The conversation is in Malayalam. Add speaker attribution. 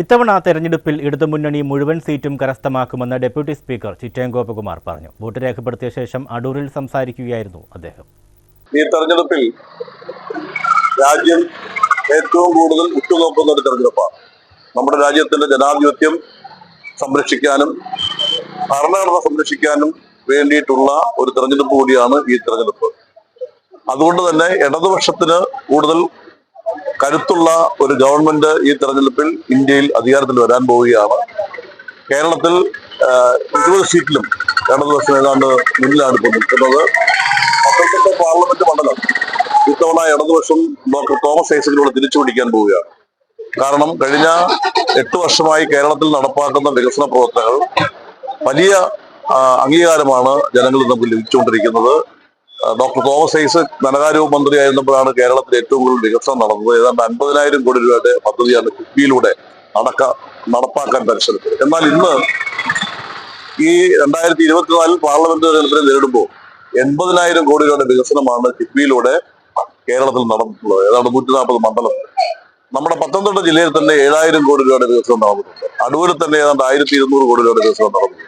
Speaker 1: ഇത്തവണ തെരഞ്ഞെടുപ്പിൽ ഇടതുമുന്നണി മുഴുവൻ സീറ്റും കരസ്ഥമാക്കുമെന്ന് ഡെപ്യൂട്ടി സ്പീക്കർ ചിറ്റയം ഗോപകുമാർ പറഞ്ഞു. വോട്ട് രേഖപ്പെടുത്തിയ ശേഷം അടൂരിൽ സംസാരിക്കുകയായിരുന്നു അദ്ദേഹം.
Speaker 2: ഈ തെരഞ്ഞെടുപ്പിൽ രാജ്യം ഏറ്റവും കൂടുതൽ ഉറ്റുനോക്കുന്ന ഒരു തെരഞ്ഞെടുപ്പാണ്. നമ്മുടെ രാജ്യത്തിന്റെ ജനാധിപത്യം സംരക്ഷിക്കാനും ഭരണഘടന സംരക്ഷിക്കാനും വേണ്ടിയിട്ടുള്ള ഒരു തെരഞ്ഞെടുപ്പ് കൂടിയാണ് ഈ തെരഞ്ഞെടുപ്പ്. അതുകൊണ്ട് തന്നെ ഇടതുപക്ഷത്തിന് കൂടുതൽ കരുത്തുള്ള ഒരു ഗവൺമെന്റ് ഈ തെരഞ്ഞെടുപ്പിൽ ഇന്ത്യയിൽ അധികാരത്തിൽ വരാൻ പോവുകയാണ്. കേരളത്തിൽ ഇരുപത് സീറ്റിലും ഇടതുപക്ഷം ഏതാണ്ട് മുന്നിലാണ് ഇപ്പോൾ നിൽക്കുന്നത്. പത്തനംതിട്ട പാർലമെന്റ് മണ്ഡലം ഇത്തവണ ഇടതുപക്ഷം ഡോക്ടർ തോമസ് ഐസക്കിലൂടെ തിരിച്ചു പിടിക്കാൻ പോവുകയാണ്. കാരണം കഴിഞ്ഞ എട്ട് വർഷമായി കേരളത്തിൽ നടപ്പാക്കുന്ന വികസന പ്രവർത്തനങ്ങൾ വലിയ അംഗീകാരമാണ് ജനങ്ങളിൽ നമുക്ക് ലഭിച്ചുകൊണ്ടിരിക്കുന്നത്. ഡോക്ടർ തോമസ് ഐസ് ധനകാര്യ മന്ത്രിയായിരുന്നപ്പോഴാണ് കേരളത്തിൽ ഏറ്റവും കൂടുതൽ വികസനം നടന്നത്. ഏതാണ്ട് അൻപതിനായിരം കോടി രൂപയുടെ പദ്ധതിയാണ് കിഫ്ബിയിലൂടെ നടക്ക നടപ്പാക്കാൻ പരിശ്രമിച്ചത്. എന്നാൽ ഇന്ന് ഈ രണ്ടായിരത്തി ഇരുപത്തിനാലിൽ പാർലമെന്റ് തെരഞ്ഞെടുപ്പിനെ നേരിടുമ്പോൾ എൺപതിനായിരം കോടി രൂപയുടെ വികസനമാണ് കിഫ്ബിയിലൂടെ കേരളത്തിൽ നടന്നിട്ടുള്ളത്. ഏതാണ്ട് നൂറ്റി നാൽപ്പത് മണ്ഡലം നമ്മുടെ പത്തനംതിട്ട ജില്ലയിൽ തന്നെ ഏഴായിരം കോടി രൂപയുടെ വികസനം നടന്നിട്ടുണ്ട്. അടൂരിൽ തന്നെ ഏതാണ്ട് ആയിരത്തി ഇരുന്നൂറ് കോടി രൂപയുടെ വികസനം നടന്നു